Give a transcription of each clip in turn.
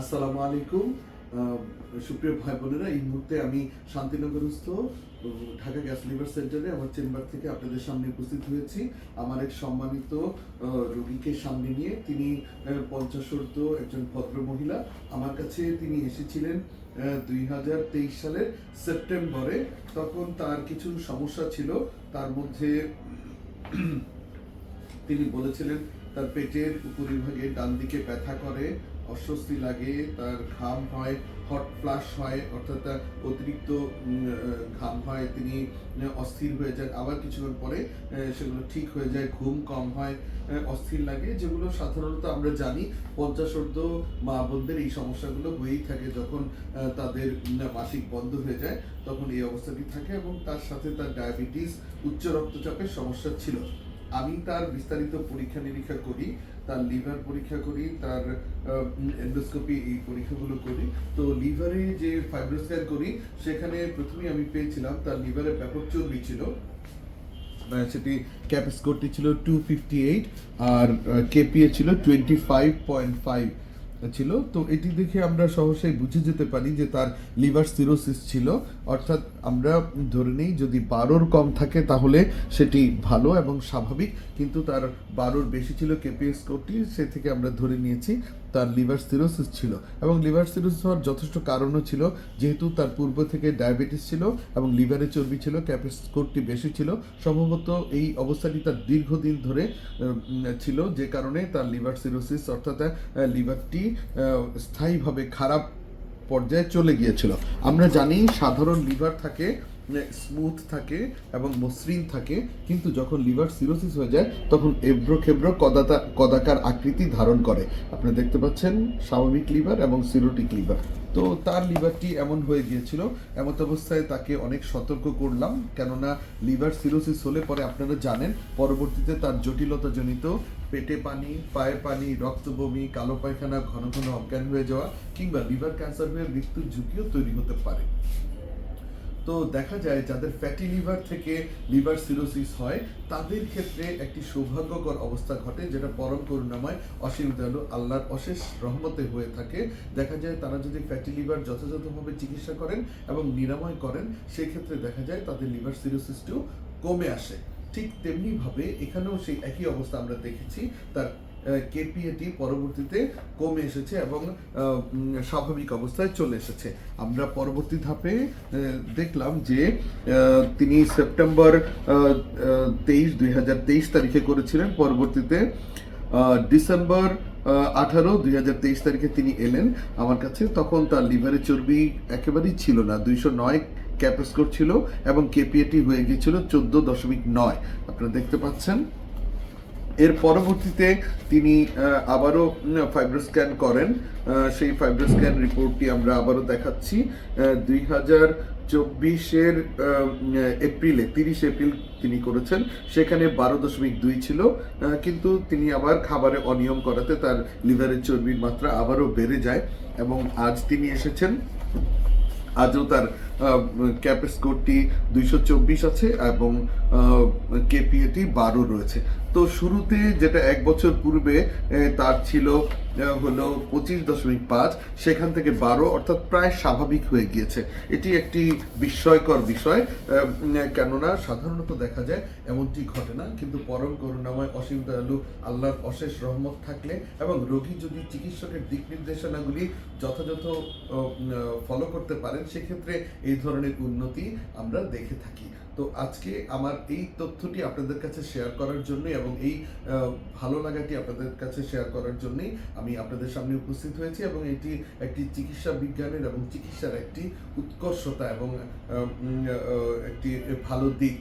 আসসালামু আলাইকুম। সুপ্রিয় ভাই বোনেরা এই মুহূর্তে আমি শান্তিনগরস্থ ঢাকা গ্যাস লিভার সেন্টারে আমার চেম্বার থেকে আপনাদের সামনে উপস্থিত হয়েছি। আমার এক সম্মানিত রোগীকে সামনে নিয়ে তিনি পঞ্চাশোর্ধ একজন ভদ্র মহিলা। আমার কাছে তিনি এসেছিলেন দুই হাজার তেইশ সালের সেপ্টেম্বরে। তখন তার কিছু সমস্যা ছিল। তার মধ্যে তিনি বলেছিলেন, তার পেটের উপরিভাগে ডান দিকে ব্যথা করে অস্বস্তি লাগে, তার ঘাম হয় হট ফ্লাশ হয়, অর্থাৎ তার অতিরিক্ত ঘাম হয়, তিনি অস্থির হয়ে যান। আবার কিছুক্ষণ পরে সেগুলো ঠিক হয়ে যায়, ঘুম কম হয় অস্থির লাগে, যেগুলো সাধারণত আমরা জানি পঞ্চাশোর্ধ মা বোনদের এই সমস্যাগুলো হয়েই থাকে যখন তাদের মাসিক বন্ধ হয়ে যায়, তখন এই অবস্থাটি থাকে এবং তার সাথে তার ডায়াবেটিস উচ্চ রক্তচাপের সমস্যা ছিল। আমি তার বিস্তারিত পরীক্ষা নিরীক্ষা করি তার লিভার পরীক্ষা করি, তার এন্ডোস্কোপি এই পরীক্ষাগুলো করি। তো লিভারে যে ফাইব্রোস্ক্যান করি, সেখানে প্রথমেই আমি পেয়েছিলাম তার লিভারে ব্যাপক চর্বি ছিল। সেটি ক্যাপ স্কোরটি ছিল টু ফিফটি এইট আর কেপিএ ছিল টোয়েন্টি ফাইভ পয়েন্ট ফাইভ ছিল। তো এটি দেখে আমরা সহসাই বুঝে যেতে পারি যে তার লিভার সিরোসিস ছিল। অর্থাৎ আমরা ধরে নিই যদি বারোর কম থাকে তাহলে সেটি ভালো এবং স্বাভাবিক, কিন্তু তার বারোর বেশি ছিল কেপিএস স্কোরটি সে থেকে আমরা ধরে নিয়েছি তার লিভার সিরোসিস ছিল। এবং লিভার সিরোসিস হওয়ার যথেষ্ট কারণও ছিল, যেহেতু তার পূর্ব থেকে ডায়াবেটিস ছিল এবং লিভারে চর্বি ছিল ক্যাপের স্কোরটি বেশি ছিল। সম্ভবত এই অবস্থাটি তার দীর্ঘদিন ধরে ছিল, যে কারণে তার লিভার সিরোসিস অর্থাৎ লিভারটি স্থায়ীভাবে খারাপ পর্যায়ে চলে গিয়েছিল। আমরা জানি সাধারণ লিভার থাকে স্মুথ থাকে এবং মসৃণ থাকে, কিন্তু যখন লিভার সিরোসিস হয়ে যায়, তখন এব্রো খেব্রো কদাতা, কদাকার আকৃতি ধারণ করে। আপনি দেখতে পাচ্ছেন স্বাভাবিক লিভার এবং সিরোটিক লিভার। তো তার লিভারটি এমন হয়ে গিয়েছিল, এমত অবস্থায় তাকে অনেক সতর্ক করলাম, কেননা লিভার সিরোসিস হলে পরে আপনারা জানেন, পরবর্তীতে তার জটিলতাজনিত পেটে পানি পায়ে পানি রক্ত বমি কালো পায়খানা, ঘন ঘন অজ্ঞান হয়ে যাওয়া, কিংবা লিভার ক্যান্সার হয়ে মৃত্যুর ঝুঁকিও তৈরি হতে পারে। তো দেখা যায় যাদের ফ্যাটি লিভার থেকে লিভার সিরোসিস হয়, তাদের ক্ষেত্রে একটি সৌভাগ্যকর অবস্থা ঘটে যেটা পরম করুণাময় অসীম দয়ালু আল্লাহর অশেষ রহমতে হয়ে থাকে। দেখা যায় তারা যদি ফ্যাটি লিভার যথাযথভাবে চিকিৎসা করেন এবং নিরাময় করেন সেই ক্ষেত্রে দেখা যায় তাদের লিভার সিরোসিসটিও কমে আসে। ঠিক তেমনিভাবে এখানেও সেই একই অবস্থা আমরা দেখেছি, তার কেপিএটি পরবর্তীতে কমে এসেছে এবং স্বাভাবিক অবস্থায় চলে এসেছে। আমরা পরবর্তী ধাপে দেখলাম যে তিনি সেপ্টেম্বর তেইশ, দুই হাজার তেইশ তারিখে করেছিলেন। পরবর্তীতে ডিসেম্বর আঠারো, দুই হাজার তেইশ তারিখে তিনি এলেন। আমার কাছে তখন তার লিভারে চর্বি একেবারেই ছিল না। দুইশো নয় ক্যাপস্কোর ছিল এবং কেপিএটি হয়ে গিয়েছিল চোদ্দ দশমিক নয়। আপনারা দেখতে পাচ্ছেন। এর পরবর্তীতে তিনি আবারও ফাইব্রোস্ক্যান করেন। সেই ফাইব্রোস্ক্যান রিপোর্টটি আমরা আবারও দেখাচ্ছি। দুই হাজার চব্বিশের এপ্রিলে, তিরিশ এপ্রিল তিনি করেছেন। সেখানে বারো দশমিক দুই ছিল। কিন্তু তিনি আবার খাবারে অনিয়ম করাতে তার লিভারের চর্বির মাত্রা আবারও বেড়ে যায় এবং আজ তিনি এসেছেন। আজও তার ক্যাপ স্কোরটি দুইশো চব্বিশ আছে এবং কেপিএটি বারো রয়েছে। তো শুরুতে যেটা এক বছর পূর্বে তার ছিল হলো পঁচিশ দশমিক পাঁচ, সেখান থেকে বারো, অর্থাৎ প্রায় স্বাভাবিক হয়ে গিয়েছে। এটি একটি বিস্ময়কর বিষয় কেননা সাধারণত দেখা যায় এমনটি ঘটে না, কিন্তু পরম করুণাময় অসীম দয়ালু আল্লাহর অশেষ রহমত থাকলে এবং রোগী যদি চিকিৎসকের দিক নির্দেশনাগুলি যথাযথ ফলো করতে পারেন, সেক্ষেত্রে এই ধরনের উন্নতি আমরা দেখে থাকি। তো আজকে আমার এই তথ্যটি আপনাদের কাছে শেয়ার করার জন্যই এবং এই ভালো লাগাটি আপনাদের কাছে শেয়ার করার জন্যই আমি আপনাদের সামনে উপস্থিত হয়েছি এবং এটি একটি চিকিৎসা বিজ্ঞানের এবং চিকিৎসার একটি উৎকর্ষতা এবং একটি ভালো দিক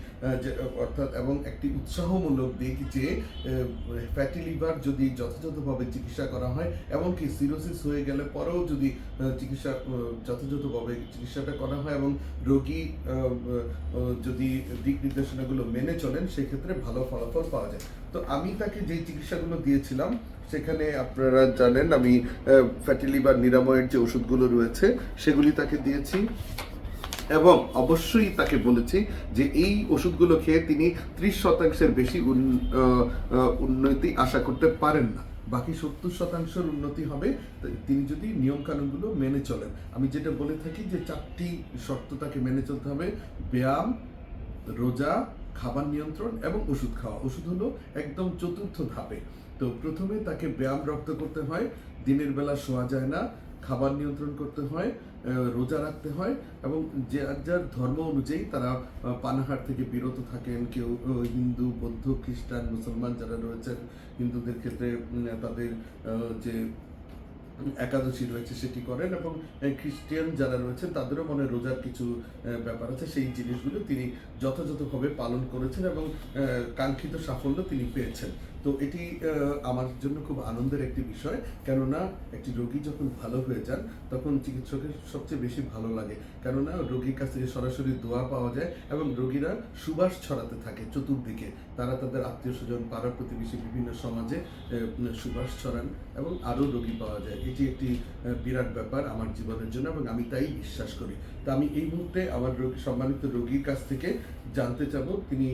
অর্থাৎ এবং একটি উৎসাহমূলক দিক যে ফ্যাটি লিভার যদি যথাযথভাবে চিকিৎসা করা হয় এমনকি সিরোসিস হয়ে গেলে পরেও যদি চিকিৎসা যথাযথভাবে চিকিৎসাটা করা হয় এবং রোগী যদি দিক নির্দেশনাগুলো মেনে চলেন, সেক্ষেত্রে ভালো ফলাফল পাওয়া যায়। তো আমি তাকে যে চিকিৎসাগুলো দিয়েছিলাম, সেখানে আপনারা জানেন আমি ফ্যাটি লিভার নিরাময়ের যে ওষুধগুলো রয়েছে, সেগুলি তাকে দিয়েছি। এবং অবশ্যই তাকে বলেছি যে এই ওষুধগুলো খেয়ে তিনি ত্রিশ শতাংশের বেশি উন্নতি আশা করতে পারেন না। বাকি সত্তর শতাংশের উন্নতি হবে। তিনি যদি নিয়মকানুনগুলো মেনে চলেন, আমি যেটা বলে থাকি যে চারটি শর্ত তাকে মেনে চলতে হবে। ব্যায়াম, রোজা, খাবার নিয়ন্ত্রণ এবং ওষুধ খাওয়া। ওষুধ হলো একদম চতুর্থ ধাপে। তো প্রথমে তাকে ব্যায়াম রক্ত করতে হয়। দিনের বেলা শোয়া যায় না। খাবার নিয়ন্ত্রণ করতে হয় রোজা রাখতে হয় এবং যে যার ধর্ম অনুযায়ী তারা পানাহার থেকে বিরত থাকেন। কেউ হিন্দু, বৌদ্ধ, খ্রিস্টান, মুসলমান যারা রয়েছেন, হিন্দুদের ক্ষেত্রে তাদের যে একাদশী রয়েছে সেটি করেন এবং খ্রিস্টিয়ান যারা রয়েছেন তাদেরও মনে রোজার কিছু ব্যাপার আছে। সেই জিনিসগুলো তিনি যথাযথভাবে পালন করেছেন এবং কাঙ্ক্ষিত সাফল্য তিনি পেয়েছেন। তো এটি আমার জন্য খুব আনন্দের একটি বিষয়। কেননা একটি রোগী যখন ভালো হয়ে যান, তখন চিকিৎসকের সবচেয়ে বেশি ভালো লাগে। কেননা রোগীর কাছ থেকে সরাসরি দোয়া পাওয়া যায় এবং রোগীরা সুবাস ছড়াতে থাকে চতুর্দিকে। তারা তাদের আত্মীয় স্বজন পাড়া প্রতিবেশী বিভিন্ন সমাজে সুবাস ছড়ান এবং আরও রোগী পাওয়া যায়। এটি একটি বিরাট ব্যাপার আমার জীবনের জন্য এবং আমি তাই বিশ্বাস করি। তা আমি এই মুহূর্তে আমার রোগী, সম্মানিত রোগীর কাছ থেকে জানতে চাবো। তিনি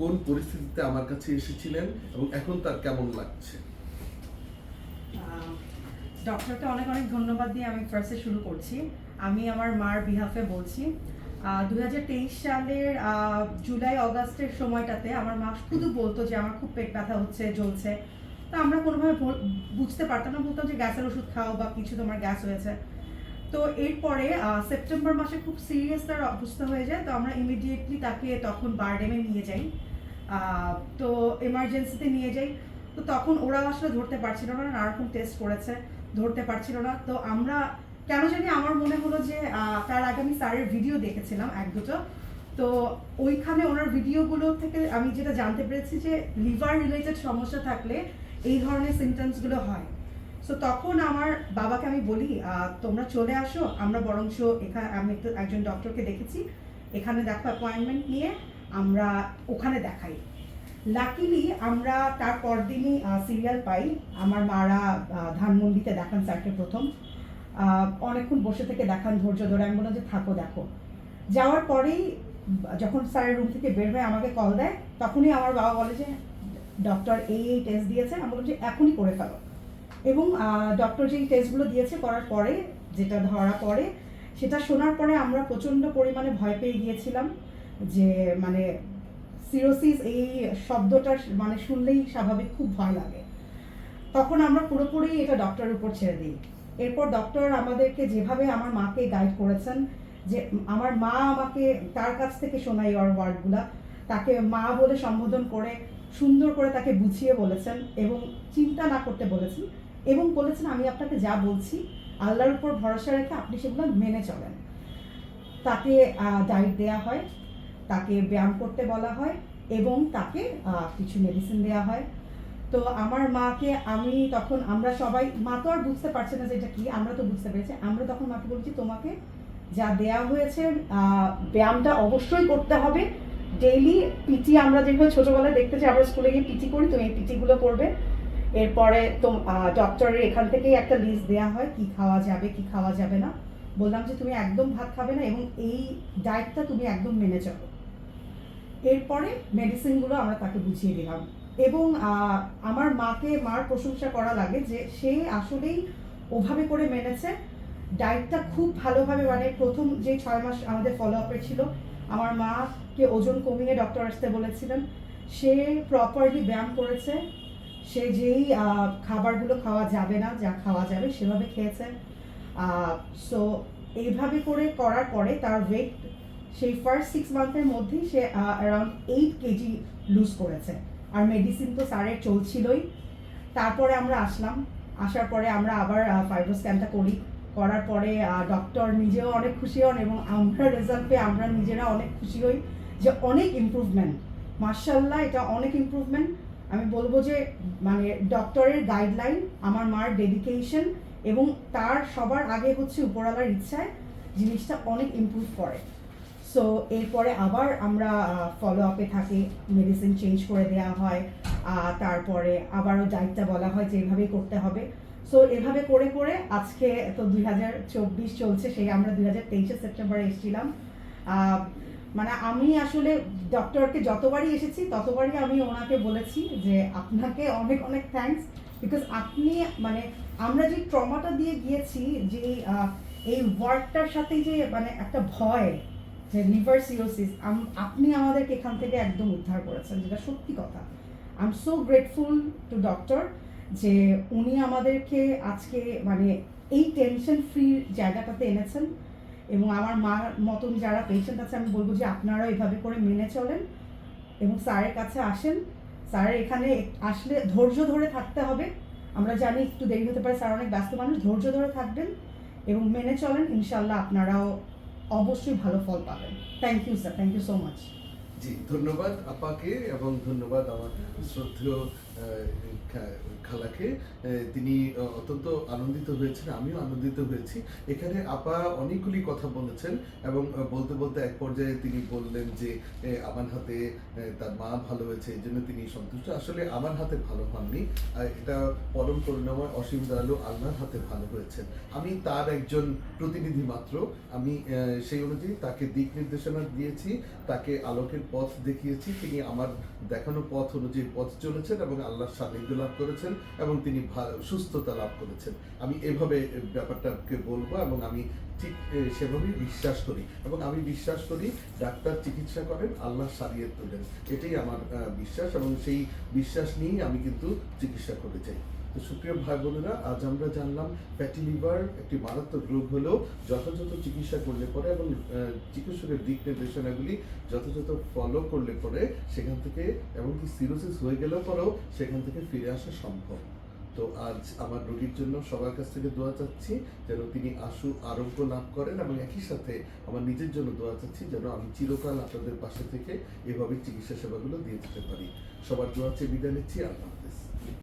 কোন পরিস্থিতিতে আমার কাছে এসেছিলেন এবং এখন তার কেমন লাগছে? ডক্টরকে অনেক অনেক ধন্যবাদ দিয়ে আমি ফার্স্টে শুরু করছি। আমি আমার মার বিহাফে বলছি। দু হাজার তেইশ সালের জুলাই, অগাস্টের সময়টাতে আমার মা শুধু বলতো যে আমার খুব পেট ব্যথা হচ্ছে, জ্বলছে। তো আমরা কোনোভাবে বুঝতে পারতাম না, বলতাম যে গ্যাসের ওষুধ খাও বা কিছু তোমার গ্যাস হয়েছে। তো এরপরে সেপ্টেম্বর মাসে খুব সিরিয়াস তার অবস্থা হয়ে যায়, তো আমরা ইমিডিয়েটলি তাকে তখন বারডেমে নিয়ে যাই। তো এমার্জেন্সিতে নিয়ে যাই। তো তখন ওরা আসলে ধরতে পারছিল না নানারকম টেস্ট করেছে, ধরতে পারছিল না। তো আমরা, কেন জানি আমার মনে হলো যে তার আগে আমি স্যারের ভিডিও দেখেছিলাম এক দুটো। তো ওইখানে ওনার ভিডিওগুলো থেকে আমি যেটা জানতে পেরেছি যে লিভার রিলেটেড সমস্যা থাকলে এই ধরনের সিমটমসগুলো হয়। সো তখন আমার বাবাকে আমি বলি তোমরা চলে আসো, আমরা বরঞ্চ এখানে আমি একজন ডক্টরকে দেখেছি। এখানে দেখো অ্যাপয়েন্টমেন্ট নিয়ে আমরা ওখানে দেখাই। লাকিলি আমরা তার পরদিনই সিরিয়াল পাই। আমার মারা ধানমন্ডিতে দেখান স্যারকে প্রথম। অনেকক্ষণ বসে থেকে দেখান, ধৈর্য ধরে। আমি বললাম যে, থাকো, দেখো। যাওয়ার পরেই, যখন স্যারের রুম থেকে বের হয়ে আমাকে কল দেয়, তখনই আমার বাবা বলে যে ডক্টর এই এই টেস্ট দিয়েছে। আমি বললাম যে, এখনই করে ফেলো। এবং ডক্টর যেই টেস্টগুলো দিয়েছে করার পরে, যেটা ধরা পড়ে, সেটা শোনার পরে আমরা প্রচণ্ড পরিমাণে ভয় পেয়ে গিয়েছিলাম। যে মানে সিরোসিস এই শব্দটা মানে শুনলেই স্বাভাবিক খুব ভয় লাগে। তখন আমরা পুরোপুরি এটা ডক্টরের উপর ছেড়ে দিই। এরপর ডক্টর আমাদেরকে যেভাবে আমার মাকে গাইড করেছেন, যে আমার মা আমাকে তার কাছ থেকে শোনাই ওর ওয়ার্ডগুলা তাকে মা বলে সম্বোধন করে, সুন্দর করে তাকে বুঝিয়ে বলেছেন এবং চিন্তা না করতে বলেছেন এবং বলেছেন, আমি আপনাকে যা বলছি, আল্লাহর উপর ভরসা রেখে আপনি সেগুলো মেনে চলেন। তাকে ডায়েট দেওয়া হয়। তাকে ব্যায়াম করতে বলা হয় এবং তাকে কিছু মেডিসিন দেওয়া হয়। তো আমার মাকে আমি তখন আমরা সবাই, মা তো আর বুঝতে পারছে না যে এটা কি, আমরা তো বুঝতে পেরেছি। আমরা তখন মাকে বলছি, তোমাকে যা দেয়া হয়েছে ব্যায়ামটা অবশ্যই করতে হবে। ডেইলি পিটি আমরা যেগুলো ছোটোবেলায় দেখতেছি আমরা স্কুলে গিয়ে পিটি করি, তুমি এই পিটিগুলো করবে। এরপরে তো ডক্টরের এখান থেকেই একটা লিস্ট দেওয়া হয়, কি খাওয়া যাবে, কি খাওয়া যাবে না। বললাম যে, তুমি একদম ভাত খাবে না এবং এই ডায়েটটা তুমি একদম মেনে চলো। এরপরে মেডিসিনগুলো আমরা তাকে বুঝিয়ে দিলাম। এবং আমার মাকে মার প্রশংসা করা লাগে যে সে আসলেই ওভাবে করে মেনেছে। ডায়েটটা খুব ভালোভাবে মানে প্রথম যে ছয় মাস আমাদের ফলো আপে ছিল, আমার মাকে ওজন কমিয়ে ডক্টর আসতে বলেছিলেন। সে প্রপারলি ব্যায়াম করেছে। সে যেই খাবারগুলো খাওয়া যাবে না, যা খাওয়া যাবে সেভাবে খেয়েছে। সো এইভাবে করে করার পরে তার ওয়েট সেই ফার্স্ট সিক্স মান্থের মধ্যেই সে অ্যারাউন্ড এইট কেজি লুজ করেছে। আর মেডিসিন তো স্যারের চলছিলই। তারপরে আমরা আসলাম। আসার পরে আমরা আবার ফাইব্রো স্ক্যানটা করি। করার পরে ডক্টর নিজেও অনেক খুশি হন এবং আমরা রেজাল্ট পেয়ে আমরা নিজেরা অনেক খুশি হই যে অনেক ইমপ্রুভমেন্ট মার্শাল্লাহ এটা অনেক ইমপ্রুভমেন্ট আমি বলব যে মানে ডক্টরের গাইডলাইন আমার মার ডেডিকেশন এবং তার সবার আগে হচ্ছে উপরওয়ালার ইচ্ছায় জিনিসটা অনেক ইমপ্রুভ করে। সো এরপরে আবার আমরা ফলো আপে থাকি মেডিসিন চেঞ্জ করে দেওয়া হয় তারপরে আবারও ডায়েটটা বলা হয় যে এভাবেই করতে হবে। সো এভাবে করে করে আজকে তো দুই হাজার চব্বিশ চলছে, সেই আমরা দুই হাজার তেইশে সেপ্টেম্বরে এসেছিলাম। মানে আমি আসলে ডক্টরকে যতবারই এসেছি, ততবারই আমি ওনাকে বলেছি যে আপনাকে অনেক অনেক থ্যাঙ্কস বিকজ আপনি মানে আমরা যে ট্রমাটা দিয়ে গিয়েছি, যে এই ওয়ার্ডটার সাথে যে মানে একটা ভয় যে লিভার সিরোসিস আপনি আমাদেরকে এখান থেকে একদম উদ্ধার করেছেন, যেটা সত্যি কথা। I am so grateful to doctor যে উনি আমাদেরকে আজকে মানে এই টেনশন ফ্রি জায়গাটাতে এনেছেন এবং আমার মার মতন যারা পেশেন্ট আছে, আমি বলব যে আপনারাও এভাবে করে মেনে চলেন এবং স্যারের কাছে আসেন। স্যারের এখানে আসলে ধৈর্য ধরে থাকতে হবে। আমরা জানি একটু দেরি হতে পারে, স্যার অনেক ব্যস্ত মানুষ, ধৈর্য ধরে থাকবেন এবং মেনে চলেন। ইনশাল্লাহ আপনারাও অবশ্যই ভালো ফল পাবেন। Thank you sir thank you so much ji, ধন্যবাদ আপাকে এবং ধন্যবাদ আমার শ্রদ্ধেয় খালাকে তিনি অত্যন্ত আনন্দিত হয়েছেন, আমিও আনন্দিত হয়েছি। এখানে আপা অনেকগুলি কথা বলেছেন এবং বলতে বলতে এক পর্যায়ে তিনি বললেন যে আমার হাতে তার মা ভালো হয়েছে, এই জন্য তিনি সন্তুষ্ট। আসলে আমার হাতে ভালো হননি। এটা পরম করুণাময়, অসীম দয়ালু আল্লাহর হাতে ভালো হয়েছে আমি তার একজন প্রতিনিধি মাত্র। আমি সেই অনুযায়ী তাকে দিক নির্দেশনা দিয়েছি, তাকে আলোকের পথ দেখিয়েছি। তিনি আমার দেখানো পথ অনুযায়ী পথ চলেছেন এবং আল্লাহর সান্নিধ্য লাভ করেছেন এবং তিনি সুস্থতা লাভ করেছেন। আমি এভাবে ব্যাপারটাকে বলব এবং আমি ঠিক সেভাবেই বিশ্বাস করি। এবং আমি বিশ্বাস করি ডাক্তার চিকিৎসা করেন, আল্লাহ সারিয়ে তোলেন। এটাই আমার বিশ্বাস এবং সেই বিশ্বাস নিয়েই আমি কিন্তু চিকিৎসা করতে চাই। সুপ্রিয় ভাই বোনেরা আজ আমরা জানলাম ফ্যাটি লিভার একটি মারাত্মক রোগ হলেও যথাযথ চিকিৎসা করলে পরে এবং চিকিৎসকের দিক নির্দেশনাগুলি যথাযথ ফলো করলে পরে সেখান থেকে এমনকি সিরোসিস হয়ে গেলেও পরেও সেখান থেকে ফিরে আসা সম্ভব। তো আজ আমার রোগীর জন্য সবার কাছ থেকে দোয়া চাচ্ছি যেন তিনি আশু, আরোগ্য লাভ করেন এবং একই সাথে আমার নিজের জন্য দোয়া চাচ্ছি যেন আমি চিরকাল আপনাদের পাশে থেকে এভাবে চিকিৎসা সেবাগুলো দিয়ে যেতে পারি। সবার দোয়া চেয়ে বিদায় নিচ্ছি। আল্লাহ